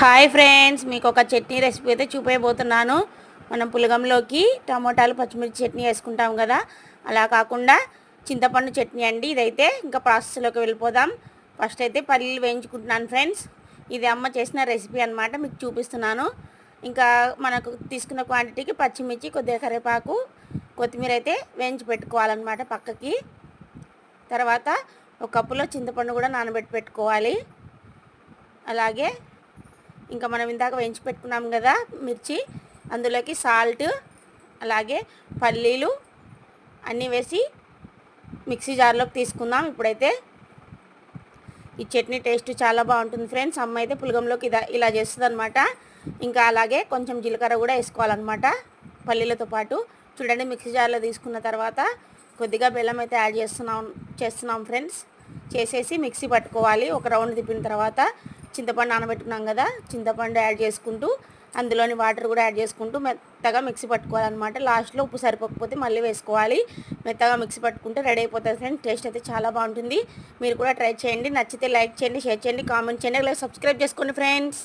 Hi friends మీకు ఒక chutney recipe అయితే చూపేయబోతున్నాను. మనం పులగంలోకి టమోటాలు పచ్చిమిర్చి చట్నీ వేసుకుంటాం కదా. అలా కాకుండా చింతపండు చట్నీ అండి ఇదైతే ఇంకా ప్రాసెస్లోకి వెళ్ళిపోదాం. ఫస్ట్ అయితే పల్లీలు వేయించుకుంటున్నాను ఫ్రెండ్స్. ఇది అమ్మ చేసిన రెసిపీ అన్నమాట మీకు చూపిస్తున్నాను. ఇంకా మనకు తీసుకున్న క్వాంటిటీకి పచ్చిమిర్చి కొద్దిగా కరివేపాకు కొత్తిమీర అయితే వేయించి పెట్టుకోవాలన్నమాట పక్కకి. తర్వాత ఒక కప్పులో చింతపండు కూడా నానబెట్టి పెట్టుకోవాలి. అలాగే ఇంకా మనం ఇందాక వేయించి పెట్టుకున్నాం కదా మిర్చి అందులోకి సాల్ట్ అలాగే పల్లీలు అన్నీ వేసి మిక్సీ జార్లోకి తీసుకుందాం ఇప్పుడైతే. ఈ చట్నీ టేస్ట్ చాలా బాగుంటుంది ఫ్రెండ్స్. అమ్మ అయితే పులగంలోకి ఇదా ఇలా చేస్తుంది అనమాట ఇంకా అలాగే కొంచెం జీలకర్ర కూడా వేసుకోవాలన్నమాట పల్లీలతో పాటు. చూడండి మిక్సీ జార్లో తీసుకున్న తర్వాత కొద్దిగా బెల్లం అయితే యాడ్ చేస్తున్నాం చేస్తున్నాం ఫ్రెండ్స్. చేసేసి మిక్సీ పట్టుకోవాలి. ఒక రౌండ్ తిప్పిన తర్వాత చింతపండు నానబెట్టుకున్నాం కదా చింతపండు యాడ్ చేసుకుంటూ అందులోని వాటర్ కూడా యాడ్ చేసుకుంటూ మెత్తగా మిక్సీ పట్టుకోవాలన్నమాట. లాస్ట్లో ఉప్పు సరిపోకపోతే మళ్ళీ వేసుకోవాలి. మెత్తగా మిక్సీ పట్టుకుంటే రెడీ అయిపోతుంది ఫ్రెండ్స్ టేస్ట్ అయితే చాలా బాగుంటుంది. మీరు కూడా ట్రై చేయండి. నచ్చితే లైక్ చేయండి షేర్ చేయండి కామెంట్ చేయండి. అలాగే సబ్స్క్రైబ్ చేసుకోండి ఫ్రెండ్స్